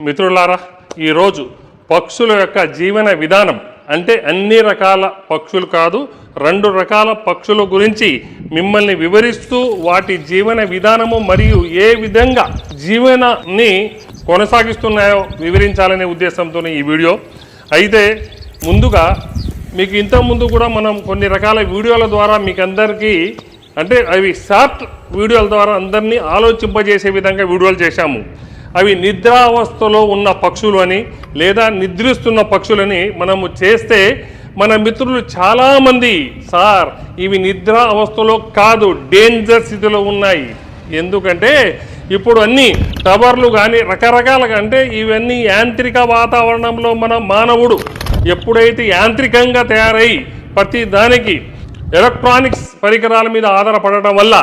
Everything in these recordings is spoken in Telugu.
మిత్రులారా ఈరోజు పక్షుల యొక్క జీవన విధానం అంటే అన్ని రకాల పక్షులు కాదు రెండు రకాల పక్షుల గురించి మిమ్మల్ని వివరిస్తూ వాటి జీవన విధానము మరియు ఏ విధంగా జీవనాన్ని కొనసాగిస్తున్నాయో వివరించాలనే ఉద్దేశంతో ఈ వీడియో. అయితే ముందుగా మీకు ఇంతకుముందు కూడా మనం కొన్ని రకాల వీడియోల ద్వారా మీకు అందరికీ అంటే అవి షార్ట్ వీడియోల ద్వారా అందరినీ ఆలోచింపజేసే విధంగా వీడియోలు చేశాము. అవి నిద్రావస్థలో ఉన్న పక్షులు అని లేదా నిద్రిస్తున్న పక్షులని మనము చేస్తే మన మిత్రులు చాలామంది సార్ ఇవి నిద్ర అవస్థలో కాదు డేంజర్ స్థితిలో ఉన్నాయి. ఎందుకంటే ఇప్పుడు అన్ని టవర్లు కానీ రకరకాలుగా అంటే ఇవన్నీ యాంత్రిక వాతావరణంలో మన మానవుడు ఎప్పుడైతే యాంత్రికంగా తయారై ప్రతి దానికి ఎలక్ట్రానిక్స్ పరికరాల మీద ఆధారపడటం వల్ల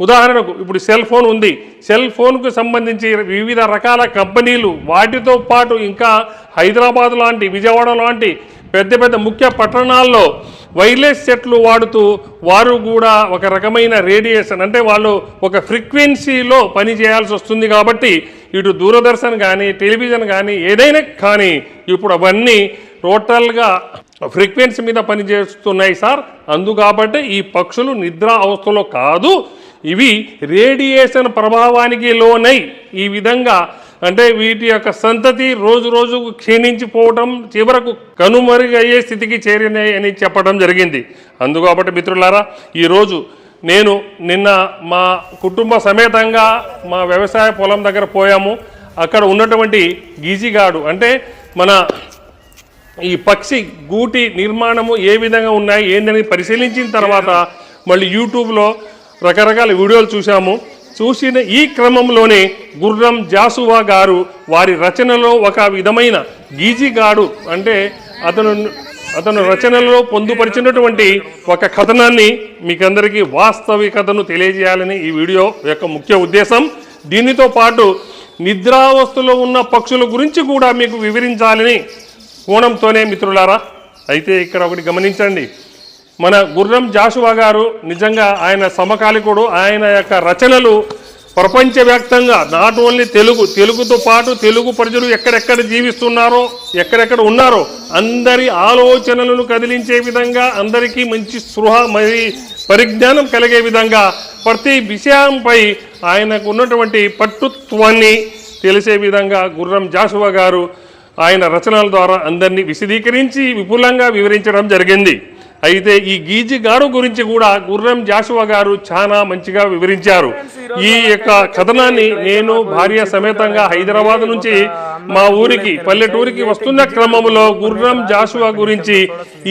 ఉదాహరణకు ఇప్పుడు సెల్ ఫోన్ ఉంది. సెల్ ఫోన్కు సంబంధించి వివిధ రకాల కంపెనీలు వాటితో పాటు ఇంకా హైదరాబాద్ లాంటి విజయవాడ లాంటి పెద్ద పెద్ద ముఖ్య పట్టణాల్లో వైర్లెస్ సెట్లు వాడుతూ వారు కూడా ఒక రకమైన రేడియేషన్ అంటే వాళ్ళు ఒక ఫ్రీక్వెన్సీలో పని చేయాల్సి వస్తుంది కాబట్టి ఇటు దూరదర్శన్ కానీ టెలివిజన్ కానీ ఏదైనా కానీ ఇప్పుడు అవన్నీ టోటల్గా ఫ్రీక్వెన్సీ మీద పనిచేస్తున్నాయి సార్. అందుకాబట్టి ఈ పక్షులు నిద్ర అవస్థలో కాదు. ఇవి రేడియేషన్ ప్రభావానికి లోనై ఈ విధంగా అంటే వీటి యొక్క సంతతి రోజు రోజుకు క్షీణించిపోవటం చివరకు కనుమరుగయ్యే స్థితికి చేరినాయి అని చెప్పడం జరిగింది. అందు కాబట్టి మిత్రులారా ఈరోజు నేను నిన్న మా కుటుంబ సమేతంగా మా వ్యవసాయ పొలం దగ్గర పోయాము. అక్కడ ఉన్నటువంటి గీజిగాడు అంటే మన ఈ పక్షి గూటి నిర్మాణము ఏ విధంగా ఉన్నాయి ఏందని పరిశీలించిన తర్వాత మళ్ళీ యూట్యూబ్లో రకరకాల వీడియోలు చూశాము. చూసిన ఈ క్రమంలోనే గుర్రం జాసువా గారు వారి రచనలో ఒక విధమైన గీజిగాడు అంటే అతను అతను రచనలో పొందుపరిచినటువంటి ఒక కథనాన్ని మీకందరికీ వాస్తవికతను తెలియజేయాలని ఈ వీడియో యొక్క ముఖ్య ఉద్దేశం. దీనితో పాటు నిద్రావస్థలో ఉన్న పక్షుల గురించి కూడా మీకు వివరించాలని కోణంతోనే మిత్రులారా అయితే ఇక్కడ ఒకటి గమనించండి. మన గుర్రం జాషువా గారు నిజంగా ఆయన సమకాలికుడు. ఆయన యొక్క రచనలు ప్రపంచవ్యాప్తంగా నాట్ ఓన్లీ తెలుగు తెలుగుతో పాటు తెలుగు ప్రజలు ఎక్కడెక్కడ జీవిస్తున్నారో ఎక్కడెక్కడ ఉన్నారో అందరి ఆలోచనలను కదిలించే విధంగా అందరికీ మంచి స్పృహ మరి పరిజ్ఞానం కలిగే విధంగా ప్రతి విషయంపై ఆయనకు ఉన్నటువంటి పట్టుత్వాన్ని తెలిసే విధంగా గుర్రం జాషువా గారు ఆయన రచనల ద్వారా అందరినీ విశదీకరించి విపులంగా వివరించడం జరిగింది. అయితే ఈ గీజి గారు గురించి కూడా గుర్రం జాషువా గారు చాలా మంచిగా వివరించారు. ఈ యొక్క కథనాన్ని నేను భార్య సమేతంగా హైదరాబాద్ నుంచి మా ఊరికి పల్లెటూరికి వస్తున్న క్రమంలో గుర్రం జాషువా గురించి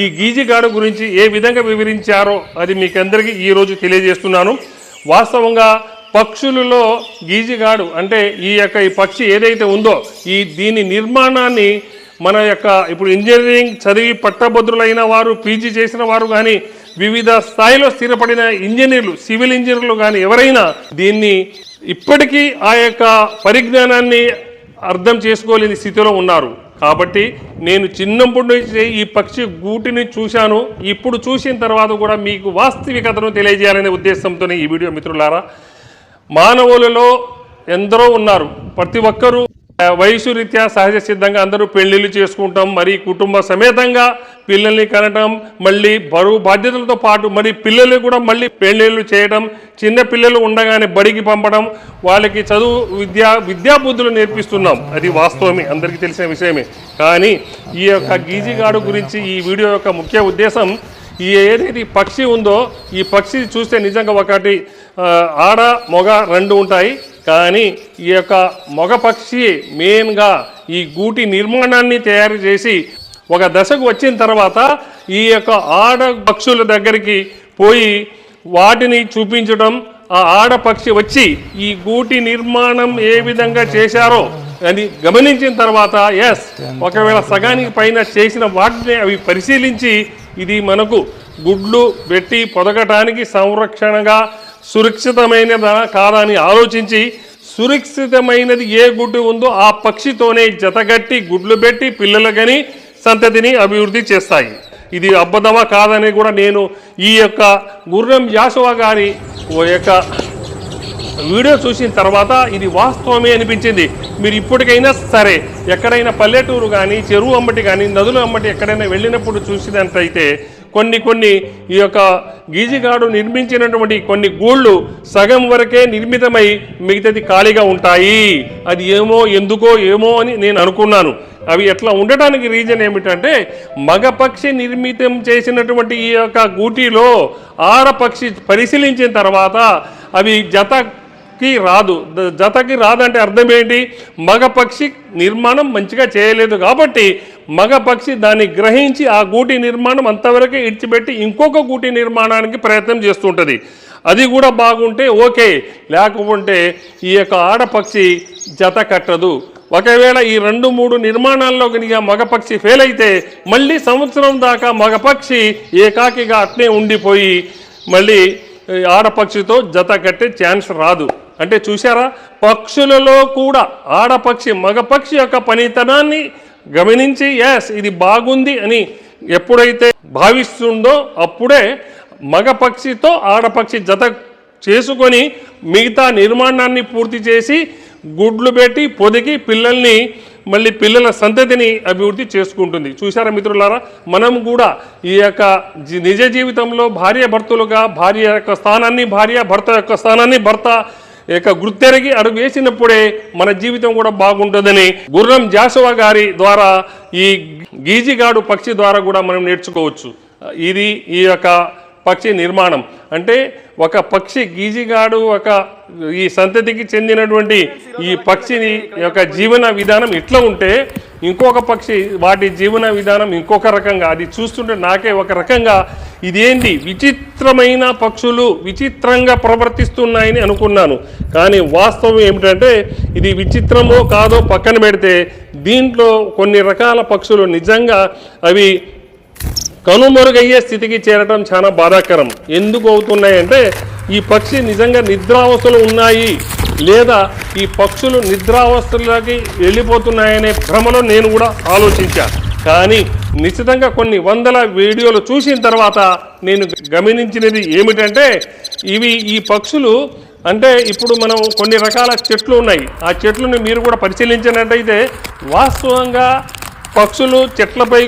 ఈ గీజి గారు గురించి ఏ విధంగా వివరించారో అది మీకందరికీ ఈరోజు తెలియజేస్తున్నాను. వాస్తవంగా పక్షులలో గీజిగాడు అంటే ఈ యొక్క ఈ పక్షి ఏదైతే ఉందో ఈ దీని నిర్మాణాన్ని మన యొక్క ఇప్పుడు ఇంజనీరింగ్ చదివి పట్టభద్రులైన వారు పీజీ చేసిన వారు కానీ వివిధ స్థాయిలో స్థిరపడిన ఇంజనీర్లు సివిల్ ఇంజనీర్లు కానీ ఎవరైనా దీన్ని ఇప్పటికీ ఆ యొక్క పరిజ్ఞానాన్ని అర్థం చేసుకోలేని స్థితిలో ఉన్నారు. కాబట్టి నేను చిన్నప్పటి నుంచి ఈ పక్షి గూటిని చూశాను. ఇప్పుడు చూసిన తర్వాత కూడా మీకు వాస్తవికతను తెలియజేయాలనే ఉద్దేశంతోనే ఈ వీడియో మిత్రులారా. మానవులలో ఎందరో ఉన్నారు. ప్రతి ఒక్కరూ వయసు రీత్యా సహజ సిద్ధంగా అందరూ పెళ్ళిళ్ళు చేసుకుంటాం మరి కుటుంబ సమేతంగా పిల్లల్ని కనటం మళ్ళీ బరువు బాధ్యతలతో పాటు మరి పిల్లలు కూడా మళ్ళీ పెళ్ళిళ్ళు చేయడం చిన్న పిల్లలు ఉండగానే బడికి పంపడం వాళ్ళకి చదువు విద్యా విద్యాబుద్ధులు నేర్పిస్తున్నాం. అది వాస్తవమే అందరికీ తెలిసిన విషయమే. కానీ ఈ యొక్క గీజీగాడు గురించి ఈ వీడియో యొక్క ముఖ్య ఉద్దేశం ఈ ఏదైతే ఈ పక్షి ఉందో ఈ పక్షి చూస్తే నిజంగా ఒకటి ఆడ మొగ రెండు ఉంటాయి. కానీ ఈ యొక్క మొగ పక్షి మెయిన్గా ఈ గూటి నిర్మాణాన్ని తయారు చేసి ఒక దశకు వచ్చిన తర్వాత ఈ యొక్క ఆడ పక్షుల దగ్గరికి పోయి వాటిని చూపించడం ఆ ఆడపక్షి వచ్చి ఈ గూటి నిర్మాణం ఏ విధంగా చేశారో అని గమనించిన తర్వాత ఎస్ ఒకవేళ సగానికి పైన చేసిన వాటిని అవి పరిశీలించి ఇది మనకు గుడ్లు పెట్టి పొదగటానికి సంరక్షణగా సురక్షితమైనదా కాదని ఆలోచించి సురక్షితమైనది ఏ గుడ్డు ఉందో ఆ పక్షితోనే జతగట్టి గుడ్లు పెట్టి పిల్లలకని సంతతిని అభివృద్ధి చేస్తాయి. ఇది అబద్ధమా కాదని కూడా నేను ఈ యొక్క గుర్రం యాసవ గారి ఓ యొక్క వీడియో చూసిన తర్వాత ఇది వాస్తవమే అనిపించింది. మీరు ఇప్పటికైనా సరే ఎక్కడైనా పల్లెటూరు కానీ చెరువు అమ్మటి కానీ నదులు అమ్మటి ఎక్కడైనా వెళ్ళినప్పుడు చూసినట్టయితే కొన్ని కొన్ని ఈ యొక్క గీజిగాడు నిర్మించినటువంటి కొన్ని గూళ్ళు సగం వరకే నిర్మితమై మిగతాది ఖాళీగా ఉంటాయి. అది ఏమో ఎందుకో ఏమో అని నేను అనుకున్నాను. అవి ఎట్లా ఉండటానికి రీజన్ ఏమిటంటే మగపక్షి నిర్మితం చేసినటువంటి ఈ యొక్క గూటిలో ఆడపక్షి పరిశీలించిన తర్వాత అవి జత జతకి రాదు. జతకి రాదంటే అర్థం ఏంటి? మగపక్షి నిర్మాణం మంచిగా చేయలేదు కాబట్టి మగపక్షి దాన్ని గ్రహించి ఆ గూటి నిర్మాణం అంతవరకే ఇడిచిపెట్టి ఇంకొక గూటి నిర్మాణానికి ప్రయత్నం చేస్తుంటుంది. అది కూడా బాగుంటే ఓకే. లేకపోతే ఈ యొక్క ఆడపక్షి జత కట్టదు. ఒకవేళ ఈ రెండు మూడు నిర్మాణాల్లో కనుక మగపక్షి ఫెయిల్ అయితే మళ్ళీ సంవత్సరం దాకా మగపక్షి ఏకాకిగా అట్నే ఉండిపోయి మళ్ళీ ఆడపక్షితో జత కట్టే ఛాన్స్ రాదు. అంటే చూసారా పక్షులలో కూడా ఆడపక్షి మగపక్షి యొక్క పనితనాన్ని గమనించి ఎస్ ఇది బాగుంది అని ఎప్పుడైతే భావిస్తుందో అప్పుడే మగపక్షితో ఆడపక్షి జత చేసుకొని మిగతా నిర్మాణాన్ని పూర్తి చేసి గుడ్లు పెట్టి పొదిగి పిల్లల్ని మళ్ళీ పిల్లల సంతతిని అభివృద్ధి చేసుకుంటుంది. చూసారా మిత్రులారా? మనం కూడా ఈ యొక్క నిజ జీవితంలో భార్య భర్తలుగా భార్య యొక్క స్థానాన్ని భార్య భర్త యొక్క స్థానాన్ని భర్త యొక్క గుర్తెరిగి అడుగు వేసినప్పుడే మన జీవితం కూడా బాగుంటుందని గుర్రం జాషువా గారి ద్వారా ఈ గీజిగాడు పక్షి ద్వారా కూడా మనం నేర్చుకోవచ్చు. ఇది ఈ యొక్క పక్షి నిర్మాణం. అంటే ఒక పక్షి గీజిగాడు ఒక ఈ సంతతికి చెందినటువంటి ఈ పక్షిని యొక్క జీవన విధానం ఇట్లా ఉంటే ఇంకొక పక్షి వాటి జీవన విధానం ఇంకొక రకంగా. అది చూస్తుంటే నాకే ఒక రకంగా ఇదేంటి? విచిత్రమైన పక్షులు విచిత్రంగా ప్రవర్తిస్తున్నాయని అనుకున్నాను. కానీ వాస్తవం ఏమిటంటే ఇది విచిత్రమో కాదో పక్కన పెడితే దీంట్లో కొన్ని రకాల పక్షులు నిజంగా అవి కనుమరుగయ్యే స్థితికి చేరడం చాలా బాధాకరం. ఎందుకు అవుతున్నాయంటే ఈ పక్షి నిజంగా నిద్రావస్థలు ఉన్నాయి. లేదా ఈ పక్షులు నిద్రావస్థలకి వెళ్ళిపోతున్నాయనే భ్రమలో నేను కూడా ఆలోచించాను కానీ నిశ్చితంగా కొన్ని వందల వీడియోలు చూసిన తర్వాత నేను గమనించినది ఏమిటంటే ఇవి ఈ పక్షులు అంటే ఇప్పుడు మనం కొన్ని రకాల చెట్లు ఉన్నాయి. ఆ చెట్లను మీరు కూడా పరిశీలించినట్టయితే వాస్తవంగా పక్షులు చెట్లపై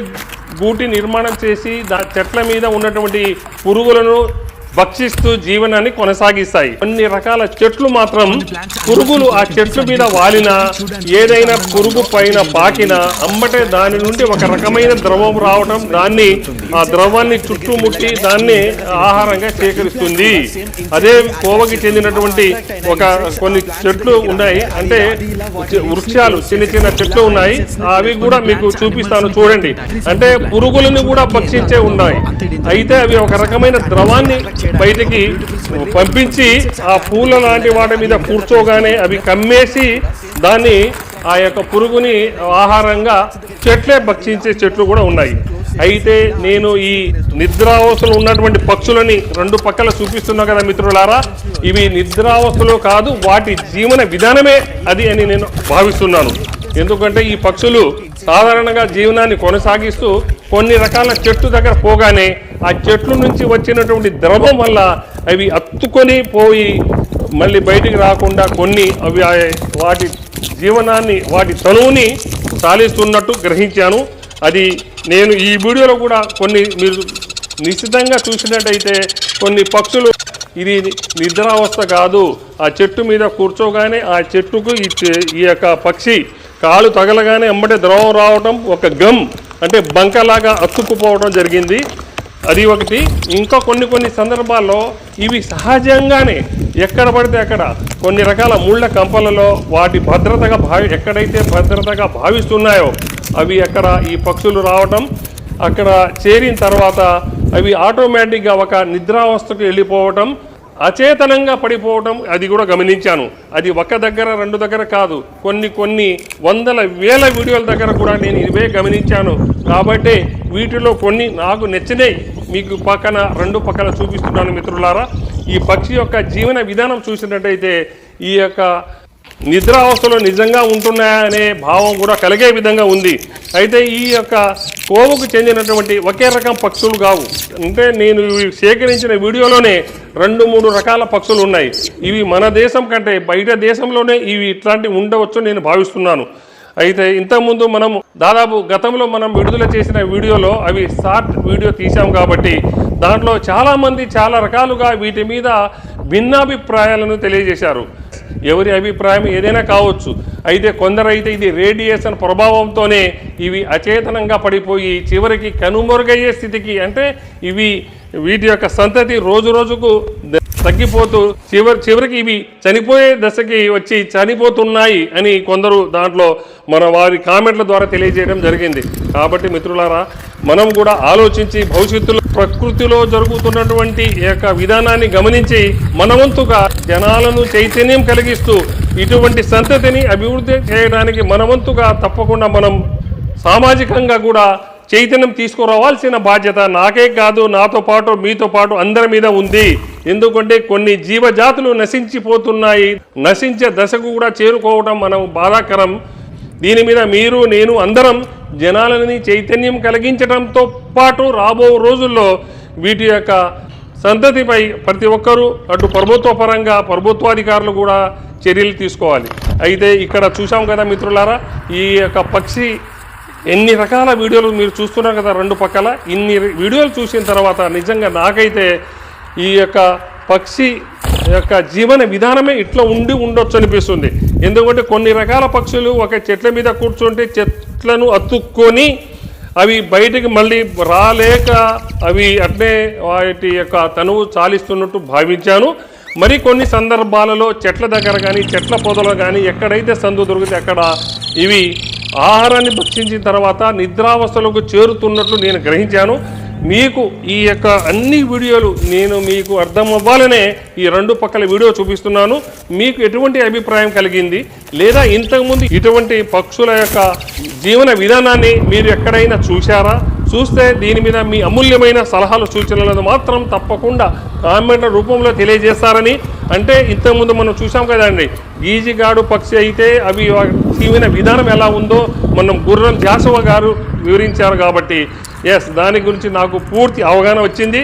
గూటి నిర్మాణం చేసి దా చెట్ల మీద ఉన్నటువంటి పురుగులను భక్షిస్తూ జీవనాన్ని కొనసాగిస్తాయి. కొన్ని రకాల చెట్లు మాత్రం పురుగులు ఆ చెట్ల మీద వాలిన ఏదైనా పురుగు పైన పాకినా అమ్మటే దాని నుండి ఒక రకమైన ద్రవం రావడం దాన్ని ఆ ద్రవాన్ని చుట్టుముట్టి దాన్ని ఆహారంగా సేకరిస్తుంది. అదే కోవకి చెందినటువంటి ఒక కొన్ని చెట్లు ఉన్నాయి. అంటే వృక్షాలు చిన్న చిన్న చెట్లు ఉన్నాయి. అవి కూడా మీకు చూపిస్తాను చూడండి. అంటే పురుగులను కూడా భక్షించే ఉన్నాయి. అయితే అవి ఒక రకమైన ద్రవాన్ని బయటికి పంపించి ఆ పూల లాంటి వాటి మీద కూర్చోగానే అవి కమ్మేసి దాన్ని ఆ యొక్క పురుగుని ఆహారంగా చెట్లే భక్షించే చెట్లు కూడా ఉన్నాయి. అయితే నేను ఈ నిద్రావస్థలు ఉన్నటువంటి పక్షులని రెండు పక్కల చూపిస్తున్నా కదా మిత్రులారా. ఇవి నిద్రావస్థలు కాదు వాటి జీవన విధానమే అది అని నేను భావిస్తున్నాను. ఎందుకంటే ఈ పక్షులు సాధారణంగా జీవనాన్ని కొనసాగిస్తూ కొన్ని రకాల చెట్టు దగ్గర పోగానే ఆ చెట్లు నుంచి వచ్చినటువంటి ద్రవం వల్ల అవి అత్తుకొని పోయి మళ్ళీ బయటికి రాకుండా కొన్ని అవి వాటి జీవనాన్ని వాటి తనువుని సాధిస్తున్నట్టు గ్రహించాను. అది నేను ఈ వీడియోలో కూడా కొన్ని మీరు నిశ్చితంగా చూసినట్టయితే కొన్ని పక్షులు ఇది నిద్రావస్థ కాదు. ఆ చెట్టు మీద కూర్చోగానే ఆ చెట్టుకు ఈ యొక్క పక్షి కాలు తగలగానే అమ్మటే ద్రవం రావటం ఒక గమ్. అంటే బంకలాగా అతుక్కుపోవడం జరిగింది. అది ఒకటి. ఇంకా కొన్ని కొన్ని సందర్భాల్లో ఇవి సహజంగానే ఎక్కడ పడితే అక్కడ కొన్ని రకాల ముళ్ళ కంపలలో వాటి భద్రతగా భావి ఎక్కడైతే భద్రతగా భావిస్తున్నాయో అవి అక్కడ ఈ పక్షులు రావటం అక్కడ చేరిన తర్వాత అవి ఆటోమేటిక్గా ఒక నిద్రావస్థకు వెళ్ళిపోవటం అచేతనంగా పడిపోవడం అది కూడా గమనించాను. అది ఒక దగ్గర రెండు దగ్గర కాదు. కొన్ని కొన్ని వందల వేల వీడియోల దగ్గర కూడా నేను ఇవే గమనించాను. కాబట్టి వీటిలో కొన్ని నాకు నచ్చినాయి మీకు పక్కన రెండు పక్కన చూపిస్తున్నాను మిత్రులారా. ఈ పక్షి యొక్క జీవన విధానం చూసినట్టయితే ఈ యొక్క నిద్రావస్థలో నిజంగా ఉంటున్నాయనే భావం కూడా కలిగే విధంగా ఉంది. అయితే ఈ యొక్క కోవకు చెందినటువంటి ఒకే రకం పక్షులు కావు. అంటే నేను సేకరించిన వీడియోలోనే రెండు మూడు రకాల పక్షులు ఉన్నాయి. ఇవి మన దేశం కంటే బయట దేశంలోనే ఇవి ఇట్లాంటివి ఉండవచ్చు నేను భావిస్తున్నాను. అయితే ఇంతకుముందు మనం దాదాపు గతంలో మనం విడుదల చేసిన వీడియోలో అవి షార్ట్ వీడియో తీసాం కాబట్టి దాంట్లో చాలామంది చాలా రకాలుగా వీటి మీద భిన్నాభిప్రాయాలను తెలియజేశారు. ఎవరి అభిప్రాయం ఏదైనా కావచ్చు. అయితే కొందరైతే ఇది రేడియేషన్ ప్రభావంతోనే ఇవి అచేతనంగా పడిపోయి చివరికి కనుమరుగయ్యే స్థితికి అంటే ఇవి వీటి యొక్క సంతతి రోజు రోజుకు తగ్గిపోతూ చివరి చివరికి ఇవి చనిపోయే దశకి వచ్చి చనిపోతున్నాయి అని కొందరు దాంట్లో మన వారి కామెంట్ల ద్వారా తెలియజేయడం జరిగింది. కాబట్టి మిత్రులారా మనం కూడా ఆలోచించి భవిష్యత్తులో ప్రకృతిలో జరుగుతున్నటువంటి ఈ యొక్క విధానాన్ని గమనించి మనవంతుగా జనాలను చైతన్యం కలిగిస్తూ ఇటువంటి సంతతిని అభివృద్ధి చేయడానికి మనవంతుగా తప్పకుండా మనం సామాజికంగా కూడా చైతన్యం తీసుకురావాల్సిన బాధ్యత నాకే కాదు నాతో పాటు మీతో పాటు అందరి మీద ఉంది. ఎందుకంటే కొన్ని జీవజాతులు నశించిపోతున్నాయి. నశించే దశకు కూడా చేరుకోవడం మనం బాధాకరం. దీని మీద మీరు నేను అందరం జనాలని చైతన్యం కలిగించడంతో పాటు రాబో రోజుల్లో వీటి యొక్క సంతతిపై ప్రతి ఒక్కరూ అటు ప్రభుత్వ పరంగా ప్రభుత్వాధికారులు కూడా చర్యలు తీసుకోవాలి. అయితే ఇక్కడ చూసాం కదా మిత్రులారా ఈ యొక్క పక్షి ఎన్ని రకాల వీడియోలు మీరు చూస్తున్నారు కదా రెండు పక్కల ఇన్ని వీడియోలు చూసిన తర్వాత నిజంగా నాకైతే ఈ యొక్క పక్షి యొక్క జీవన విధానమే ఇట్లా ఉండి ఉండొచ్చు అనిపిస్తుంది. ఎందుకంటే కొన్ని రకాల పక్షులు ఒక చెట్ల మీద కూర్చుంటే చెట్లను అతుక్కొని అవి బయటికి మళ్ళీ రాలేక అవి అట్నే వాటి యొక్క తనువు చాలిస్తున్నట్టు భావించాను. మరి కొన్ని సందర్భాలలో చెట్ల దగ్గర కానీ చెట్ల పొదలు కానీ ఎక్కడైతే సందు దొరికితే అక్కడ ఇవి ఆహారాన్ని భక్షించిన తర్వాత నిద్రావస్థలకు చేరుతున్నట్లు నేను గ్రహించాను. మీకు ఈ యొక్క అన్ని వీడియోలు నేను మీకు అర్థం అవ్వాలనే ఈ రెండు పక్కల వీడియో చూపిస్తున్నాను. మీకు ఎటువంటి అభిప్రాయం కలిగింది? లేదా ఇంతకుముందు ఇటువంటి పక్షుల యొక్క జీవన విధానాన్ని మీరు ఎక్కడైనా చూశారా? చూస్తే దీని మీద మీ అమూల్యమైన సలహాలు సూచనలను మాత్రం తప్పకుండా కామెంట్ల రూపంలో తెలియజేస్తారని. అంటే ఇంతకుముందు మనం చూసాం కదండి గీజిగాడు పక్షి అయితే అవి తీవిన విధానం ఎలా ఉందో మనం గుర్రం జాసవ గారు వివరించారు కాబట్టి. ఎస్ దాని గురించి నాకు పూర్తి అవగాహన వచ్చింది.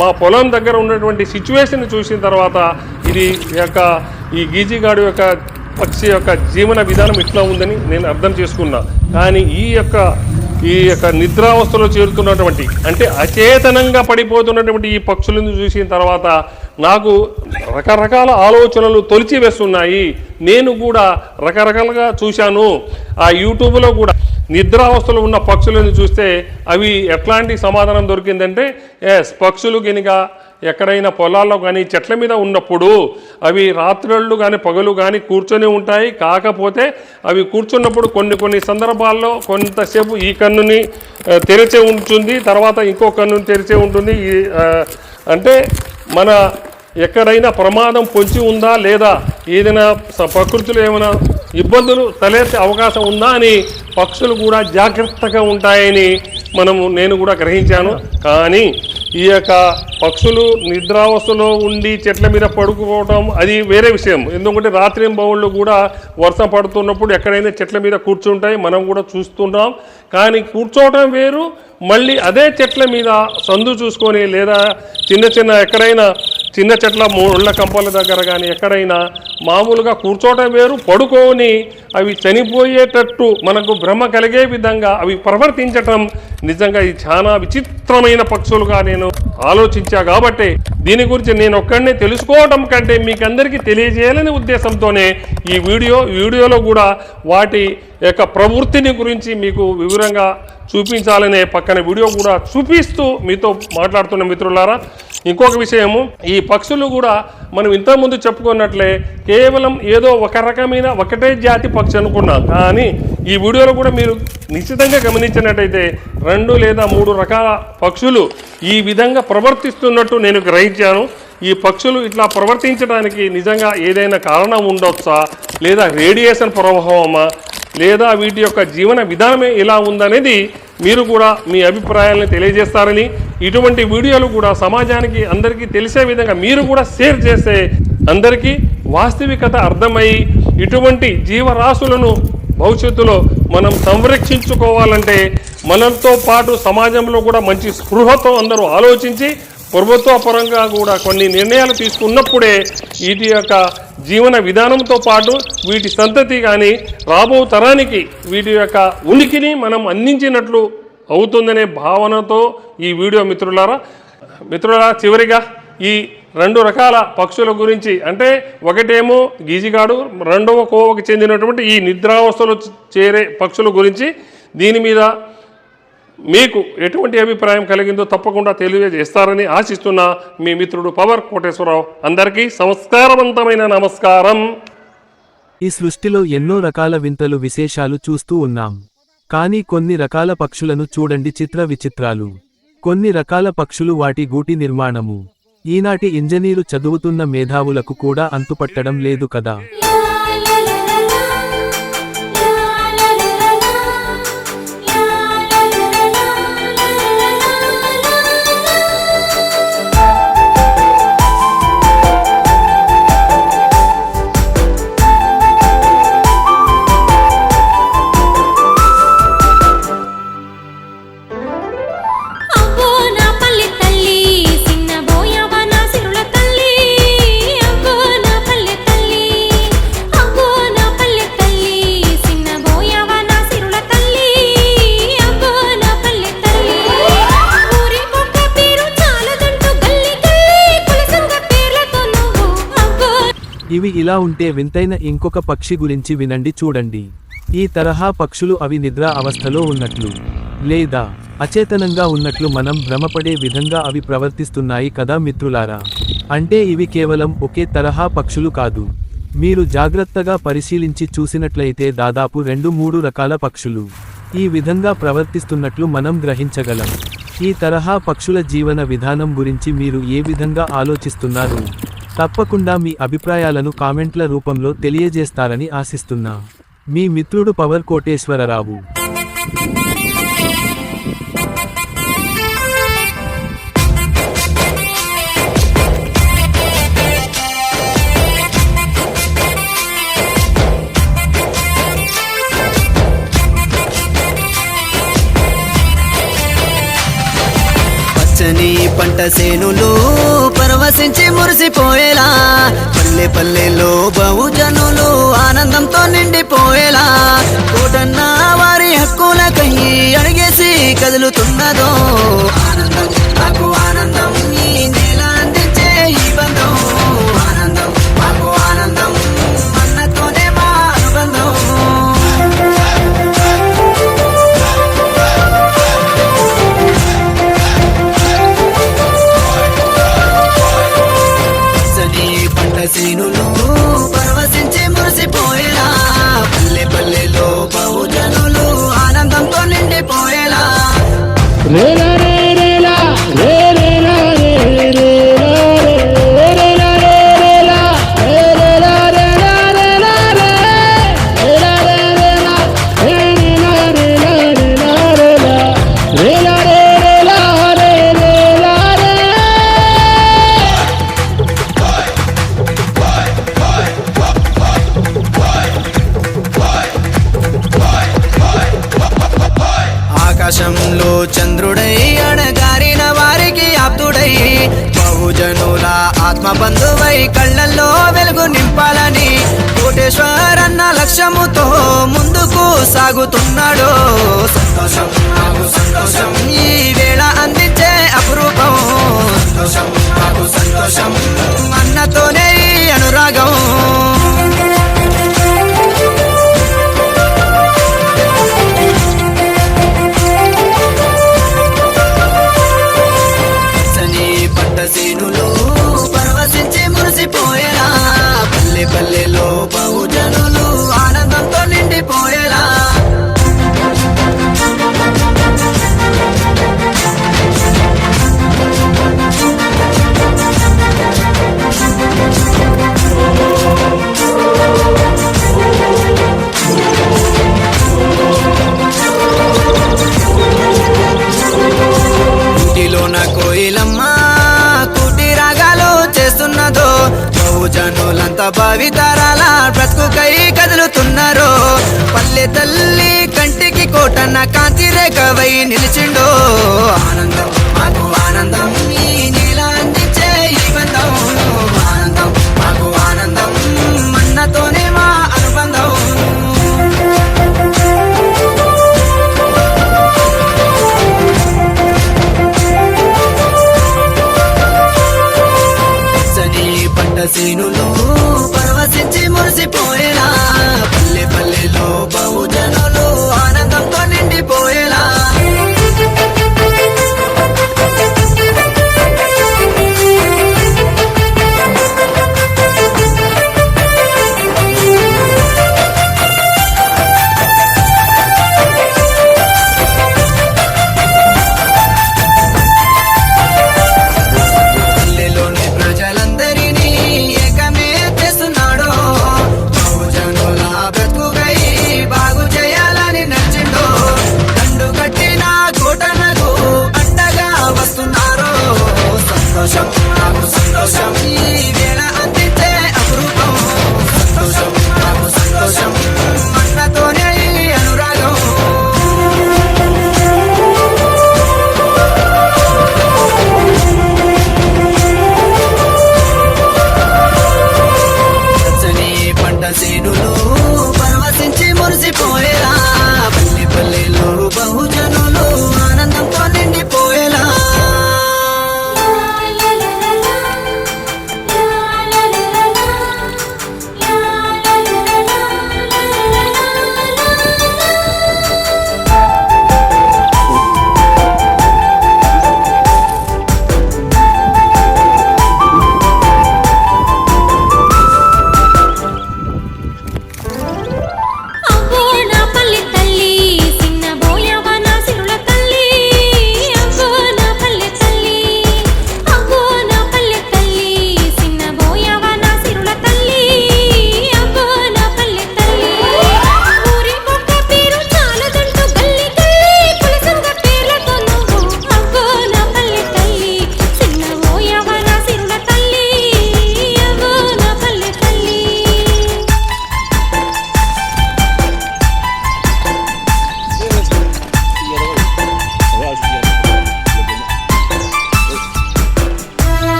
మా పొలం దగ్గర ఉన్నటువంటి సిచ్యువేషన్ చూసిన తర్వాత ఇది ఈ యొక్క ఈ గీజిగాడు యొక్క పక్షి యొక్క జీవన విధానం ఇట్లా ఉందని నేను అర్థం చేసుకున్నా. కానీ ఈ యొక్క ఈ యొక్క నిద్రావస్థలో చేరుతున్నటువంటి అంటే అచేతనంగా పడిపోతున్నటువంటి ఈ పక్షులను చూసిన తర్వాత నాకు రకరకాల ఆలోచనలు తొలిచి వేస్తున్నాయి నేను కూడా రకరకాలుగా చూశాను. ఆ యూట్యూబ్లో కూడా నిద్రావస్థలో ఉన్న పక్షులను చూస్తే అవి ఎట్లాంటి సమాధానం దొరికిందంటే ఎస్ పక్షులు కనుక ఎక్కడైనా పొలాల్లో కానీ చెట్ల మీద ఉన్నప్పుడు అవి రాత్రుళ్ళు కానీ పగలు కానీ కూర్చొని ఉంటాయి. కాకపోతే అవి కూర్చున్నప్పుడు కొన్ని కొన్ని సందర్భాల్లో కొంతసేపు ఈ కన్నుని తెరిచే ఉంటుంది తర్వాత ఇంకో కన్నుని తెరిచే ఉంటుంది. ఈ, అంటే మన ఎక్కడైనా ప్రమాదం పొంచి ఉందా లేదా? ఏదైనా స- ప్రకృతిలో ఏమైనా ఇబ్బందులు తలెత్తే అవకాశం ఉందా అని పక్షులు కూడా జాగ్రత్తగా ఉంటాయని మనము నేను కూడా గ్రహించాను. కానీ ఈ యొక్క పక్షులు నిద్రావస్థలో ఉండి చెట్ల మీద పడుకోవటం అది వేరే విషయం. ఎందుకంటే రాత్రి బౌళ్ళు కూడా వర్షం పడుతున్నప్పుడు ఎక్కడైనా చెట్ల మీద కూర్చుంటాయి. మనం కూడా చూస్తుంటాం. కానీ కూర్చోవటం వేరు. మళ్ళీ అదే చెట్ల మీద సందు చూసుకొని లేదా చిన్న చిన్న ఎక్కడైనా చిన్న చెట్ల ముళ్ళ కంపల దగ్గర కానీ ఎక్కడైనా మామూలుగా కూర్చోవటం వేరు పడుకొని అవి చనిపోయేటట్టు మనకు భ్రమ కలిగే విధంగా అవి ప్రవర్తించటం నిజంగా ఇది చాలా విచిత్రమైన పక్షులుగా నేను ఆలోచించా కాబట్టి దీని గురించి నేను ఒక్కడనే తెలుసుకోవటం కంటే మీకందరికీ తెలియజేయాలనే ఉద్దేశంతోనే ఈ వీడియో వీడియోలో కూడా వాటి యొక్క ప్రవృత్తిని గురించి మీకు వివరంగా చూపించాలనే పక్కన వీడియో కూడా చూపిస్తూ మీతో మాట్లాడుతున్న మిత్రులారా ఇంకొక విషయము ఈ పక్షులు కూడా మనం ఇంతకుముందు చెప్పుకున్నట్లే కేవలం ఏదో ఒక రకమైన ఒకటే జాతి పక్షి అనుకున్నాం. కానీ ఈ వీడియోలో కూడా మీరు నిశ్చితంగా గమనించినట్టయితే రెండు లేదా మూడు రకాల పక్షులు ఈ విధంగా ప్రవర్తిస్తున్నట్టు నేను గ్రహించాను. ఈ పక్షులు ఇట్లా ప్రవర్తించడానికి నిజంగా ఏదైనా కారణం ఉండొచ్చా? లేదా రేడియేషన్ ప్రభావమా? లేదా వీటి యొక్క జీవన విధానమే ఇలా ఉందనేది మీరు కూడా మీ అభిప్రాయాలను తెలియజేస్తారని ఇటువంటి వీడియోలు కూడా సమాజానికి అందరికీ తెలిసే విధంగా మీరు కూడా షేర్ చేస్తే అందరికీ వాస్తవికత అర్థమై ఇటువంటి జీవరాశులను భవిష్యత్తులో మనం సంరక్షించుకోవాలంటే మనతో పాటు సమాజంలో కూడా మంచి స్పృహతో అందరూ ఆలోచించి ప్రభుత్వ పరంగా కూడా కొన్ని నిర్ణయాలు తీసుకున్నప్పుడే వీటి యొక్క జీవన విధానంతో పాటు వీటి సంతతి కానీ రాబో తరానికి వీటి యొక్క ఉనికిని మనం అందించినట్లు అవుతుందనే భావనతో ఈ వీడియో మిత్రులారా. మిత్రులారా చివరిగా ఈ రెండు రకాల పక్షుల గురించి. అంటే ఒకటేమో గీజిగాడు రెండవ కోవకు చెందినటువంటి ఈ నిద్రావస్థలో చేరే పక్షుల గురించి. దీని మీద మీకు ఎటువంటి అభిప్రాయం కలిగిందో తప్పకుండా తెలియజేస్తారని ఆశిస్తున్న మీ మిత్రుడు పవర్ కోటేశ్వరరావు అందరికీ సంస్కారవంతమైన నమస్కారం. ఈ సృష్టిలో ఎన్నో రకాల వింతలు విశేషాలు చూస్తూ ఉన్నాం. కానీ కొన్ని రకాల పక్షులను చూడండి చిత్ర విచిత్రాలు. కొన్ని రకాల పక్షులు వాటి గూటి నిర్మాణము. ఈనాటి ఇంజనీరు చదువుతున్న మేధావులకు కూడా అంతుపట్టడం లేదు కదా? ఇలా ఉంటే వింతైన ఇంకొక పక్షి గురించి వినండి చూడండి. ఈ తరహా పక్షులు అవి నిద్ర అవస్థలో ఉన్నట్లు లేదా అచేతనంగా ఉన్నట్లు మనం భ్రమపడే విధంగా అవి ప్రవర్తిస్తున్నాయి కదా మిత్రులారా. అంటే ఇవి కేవలం ఒకే తరహా పక్షులు కాదు. మీరు జాగ్రత్తగా పరిశీలించి చూసినట్లయితే దాదాపు రెండు మూడు రకాల పక్షులు. ఈ విధంగా ప్రవర్తిస్తున్నట్లు మనం గ్రహించగలం. ఈ తరహా పక్షుల జీవన విధానం గురించి మీరు ఏ విధంగా ఆలోచిస్తున్నారు? తప్పకుండా మీ అభిప్రాయాలను కామెంట్ల రూపంలో తెలియజేస్తారని ఆశిస్తున్నా. మీ మిత్రుడు పవర్ కోటేశ్వరరావు. పచ్చని పంట సేనులు పరవశించి మురిసిపోయేలా. పల్లె పల్లెలో బహుజనులు ఆనందంతో నిండిపోయేలా. కోటన్న వారి హక్కులకై అడిగేసి కదులుతున్నదో. ఆనందం నాకు ఆనందం ఈ నేల Hey, నా కోయిలమ్మ కుటి రాగాలో చేస్తున్నదో బహుజనులంతా భావితరాల బ్రతుకుకై కదులుతున్నారు పల్లె తల్లి కంటికి కోటన్న కాంతి రేఖవై నిలిచిండో ఆనందం మాకు ఆనందం శ్రేణులు పరవశించి మురిసిపోయేలా పల్లె పల్లె